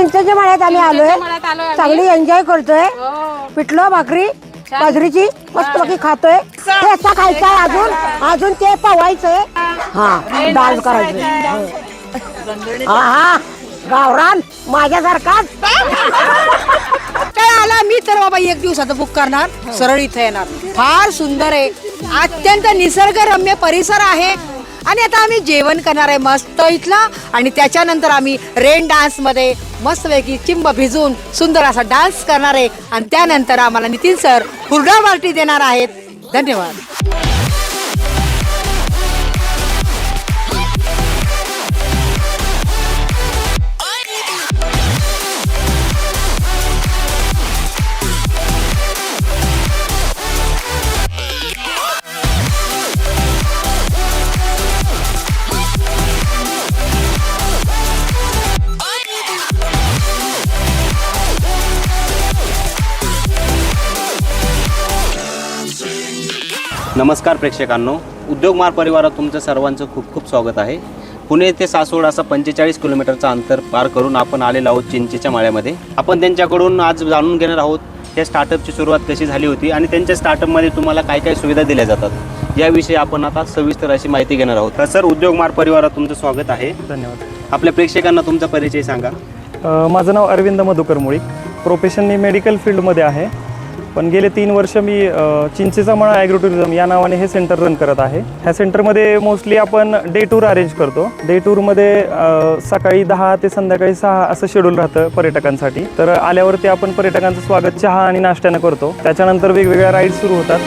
चिंचेच्या मळ्यात आम्ही आलोय मळ्यात आलोय आम्ही. चांगली एन्जॉय करतोय. हो. पिठलं भाकरी बाजरीची मस्तपैकी खातोय. ठेचा खायचाय अजून अजून ते पवायचंय. हा डान्स करायचंय. हा हा. गावरान माझ्यासारखाच. काय आला मी तर बाबा एक दिवसाचं बुक करणार. सरळ इथे येणार. फार सुंदर आहे. अत्यंत निसर्गरम्य परिसर आहे. आणि आता आम्ही जेवण करणार आहे मस्त इथला. आणि त्याच्यानंतर आम्ही रेन डान्समध्ये मस्तपैकी चिंब भिजून सुंदर असा डान्स करणार आहे. आणि त्यानंतर आम्हाला नितीन सर हुरडा पार्टी देणार आहेत. धन्यवाद. नमस्कार प्रेक्षकांनो. उद्योग मार परिवारात तुमचं सर्वांचं खूप खूप स्वागत आहे. पुणे ते सासवड असं पंचेचाळीस किलोमीटरचं अंतर पार करून आपण आलेलो आहोत चिंचेच्या माळ्यामध्ये. आपण त्यांच्याकडून आज जाणून घेणार आहोत त्या स्टार्टअपची सुरुवात कशी झाली होती आणि त्यांच्या स्टार्टअपमध्ये तुम्हाला काय काय सुविधा दिल्या जातात. याविषयी आपण आता सविस्तर अशी माहिती घेणार आहोत. तर सर उद्योग मार परिवारात तुमचं स्वागत आहे. धन्यवाद. आपल्या प्रेक्षकांना तुमचा परिचय सांगा. माझं नाव अरविंद मधुकर मुळीक. प्रोफेशननी मेडिकल फील्डमध्ये आहे. पण गेले तीन वर्ष मी चिंचेचा मळा ॲग्रो टुरिझम या नावाने हे सेंटर रन करत आहे. ह्या सेंटरमध्ये मोस्टली आपण डे टूर अरेंज करतो. डे टूरमध्ये सकाळी दहा ते संध्याकाळी सहा असं शेड्यूल राहतं पर्यटकांसाठी. तर आल्यावरती आपण पर्यटकांचं स्वागत चहा आणि नाश्त्यानं करतो. त्याच्यानंतर वेगवेगळ्या राईड सुरू होतात.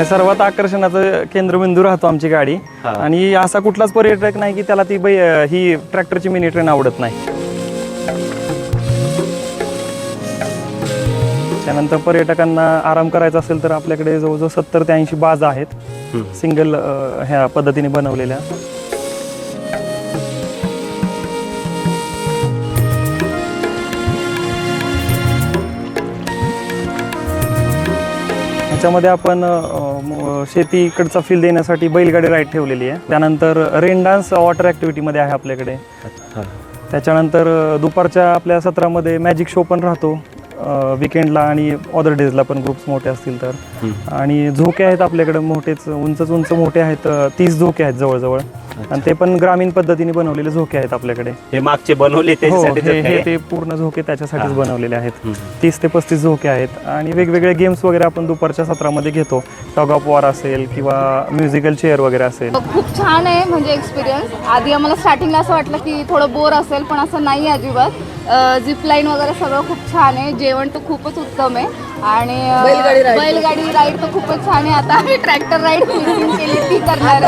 या सर्वात आकर्षणाचं केंद्रबिंदू राहतो आमची गाडी. आणि असा कुठलाच पर्यटक नाही की त्याला ती बै ही ट्रॅक्टरची मिनी ट्रेन आवडत नाही. त्यानंतर पर्यटकांना आराम करायचा असेल तर आपल्याकडे जवळजवळ सत्तर ते ऐंशी बाज आहेत. सिंगल ह्या पद्धतीने बनवलेल्या. ह्याच्यामध्ये आपण अ, शेतीकडचा फील देण्यासाठी बैलगाडी राईड ठेवलेली आहे. त्यानंतर रेन डान्स वॉटर ॲक्टिव्हिटीमध्ये आहे आपल्याकडे. त्याच्यानंतर दुपारच्या आपल्या सत्रामध्ये मॅजिक शो पण राहतो. विकेंडला आणि अदर डेजला पण ग्रुप्स मोठे असतील तर. आणि झोके आहेत आपल्याकडे मोठेच उंचच उंच मोठे आहेत तीस झोके आहेत जवळजवळ. आणि ते पण ग्रामीण पद्धतीने बनवलेले झोके आहेत आपल्याकडे. हे मागचे बनवले हो त्याच्यासाठी हे हे ते पूर्ण झोके त्याच्यासाठीच बनवलेले आहेत. तीस ते पस्तीस झोके आहेत आणि वेगवेगळे गेम्स वगैरे आपण दुपारच्या सत्रामध्ये घेतो. टॉग ऑफ वॉर असेल किंवा म्युझिकल चेअर वगैरे असेल. खूप छान आहे म्हणजे एक्सपिरियन्स आधी आम्हाला स्टार्टिंगला असं वाटलं की थोडं बोर असेल पण असं नाही अजिबात. झिप लाईन वगैरे सगळं खूप छान आहे. जेवण तर खूपच उत्तम आहे. आणि अ, बैलगाडी ride. बैलगाडी राईड तर खूपच छान आहे. आता आम्ही ट्रॅक्टर राईड केली ती करणार.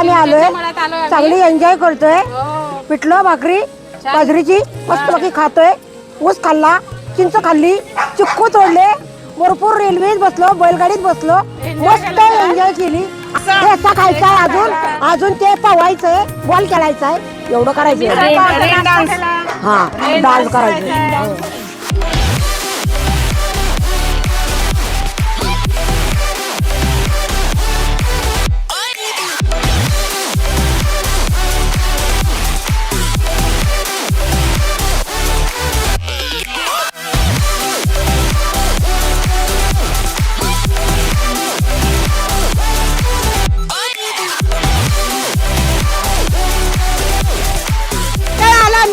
आम्ही आलोय. चांगली एन्जॉय करतोय. हो. पिठलं भाकरी बाजरीची मस्तपैकी खातोय. ऊस खाल्ला चिंच खाल्ली चिक्कू तोडले भरपूर रेल्वेत बसलो बैलगाडीत बसलो मस्त एन्जॉय केली. ठेचा खायचाय अजून. अजून ते पवायचंय बॉल खेळायचाय. एवढं करायचं. हा. डान्स करायचं.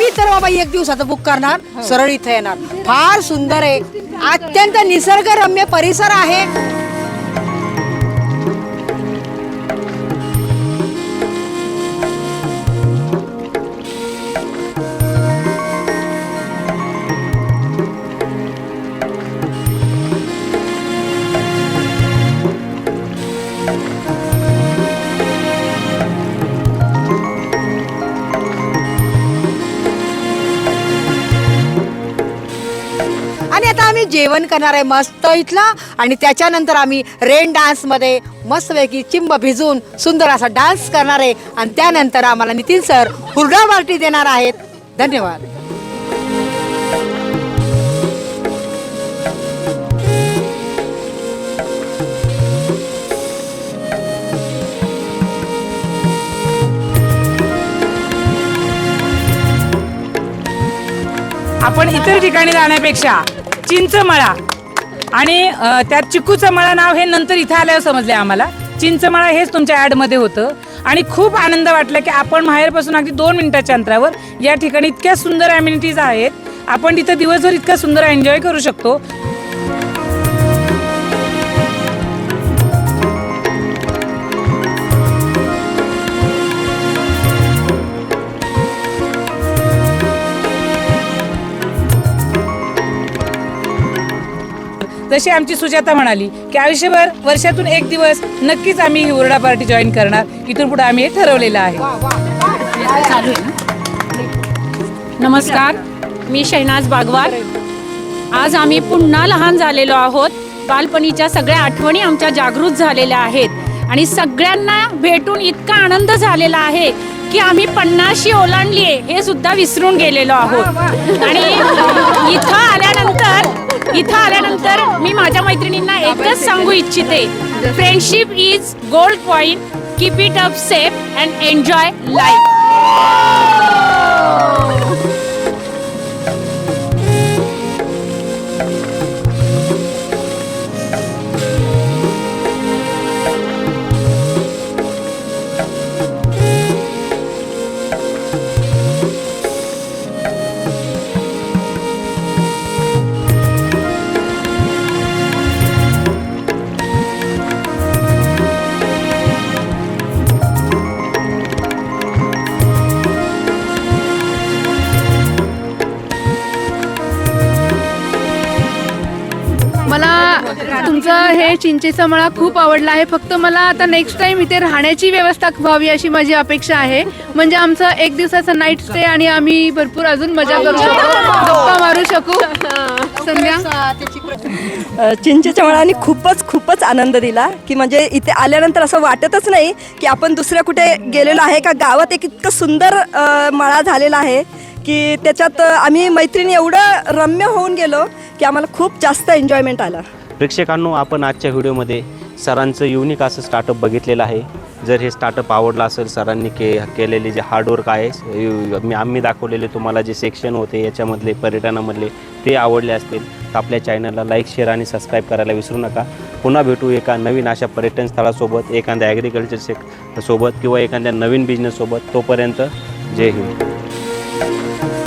मी तर बाबा एक दिवसाचं बुक करणार. सरळ इथे येणार. फार सुंदर आहे. अत्यंत निसर्गरम्य परिसर आहे. आम्ही जेवण करणार आहे मस्त इथला. आणि त्याच्यानंतर आम्ही रेन डान्समध्ये मस्तपैकी चिंब भिजून सुंदर असा डान्स करणार आहे. आणि त्यानंतर आम्हाला नितीन सर हुरडा पार्टी देणार आहेत. धन्यवाद. आपण इतर ठिकाणी जाण्यापेक्षा चिंचमळा. आणि त्यात चिकूचं मळा नाव हे नंतर इथं आल्यावर समजले आम्हाला. चिंचमळा हेच तुमच्या ॲडमध्ये होतं. आणि खूप आनंद वाटला की आपण माहेरपासून अगदी दोन मिनिटाच्या अंतरावर या ठिकाणी इतक्या सुंदर ॲम्युनिटीज आहेत. आपण तिथं दिवसभर इतका सुंदर एन्जॉय करू शकतो. जशी आमची सुजाता म्हणाली की आयुष्यभर वर्षातून एक दिवस नक्कीच आम्ही ही उरडा पार्टी जॉईन करणार. इथून पुढे आम्ही हे ठरवलेलं आहे. नमस्कार. मी शैनाज बागवार आज आम्ही पुन्हा लहान झालेलो आहोत. बालपणीच्या सगळ्या आठवणी आमच्या जागृत झालेल्या आहेत. आणि सगळ्यांना भेटून इतका आनंद झालेला आहे की आम्ही पन्नाशी ओलांडली आहे हे सुद्धा विसरून गेलेलो आहोत. आणि इथं इथं आल्यानंतर मी माझ्या मैत्रिणींना एकच सांगू इच्छिते. Friendship is gold coin keep it up safe and enjoy life मला तुमचं हे चिंचेचा मळा खूप आवडला आहे. फक्त मला आता नेक्स्ट टाइम इथे राहण्याची व्यवस्था व्हावी अशी माझी अपेक्षा आहे. म्हणजे आमचं एक दिवसाचा नाईट स्टे आणि आम्ही भरपूर अजून मजा करू शकू. गप्पा मारू शकू. संध्या? चिंचेच्या मळाने खूपच खूपच आनंद दिला की म्हणजे इथे आल्यानंतर असं वाटतच नाही की आपण दुसऱ्या कुठे गेलेलो आहे का? गावात एक इतकं सुंदर मळा झालेला आहे की त्याच्यात आम्ही मैत्रिणी एवढं रम्य होऊन गेलो की आम्हाला खूप जास्त एन्जॉयमेंट आला. प्रेक्षकांनो आपण आजच्या व्हिडिओमध्ये सरांचं युनिक असं स्टार्टअप बघितलेलं आहे. जर हे स्टार्टअप आवडलं असेल सरांनी के केलेले जे हार्डवर्क आहे मी आम्ही दाखवलेले तुम्हाला जे सेक्शन होते याच्यामधले पर्यटनामधले ते आवडले असतील तर आपल्या चॅनलला लाईक शेअर आणि सबस्क्राईब करायला विसरू नका. पुन्हा भेटू एका नवीन अशा पर्यटन स्थळासोबत एखाद्या ॲग्रिकल्चर सेक सोबत किंवा एखाद्या नवीन बिझनेससोबत तोपर्यंत जय हिंद. Thank you.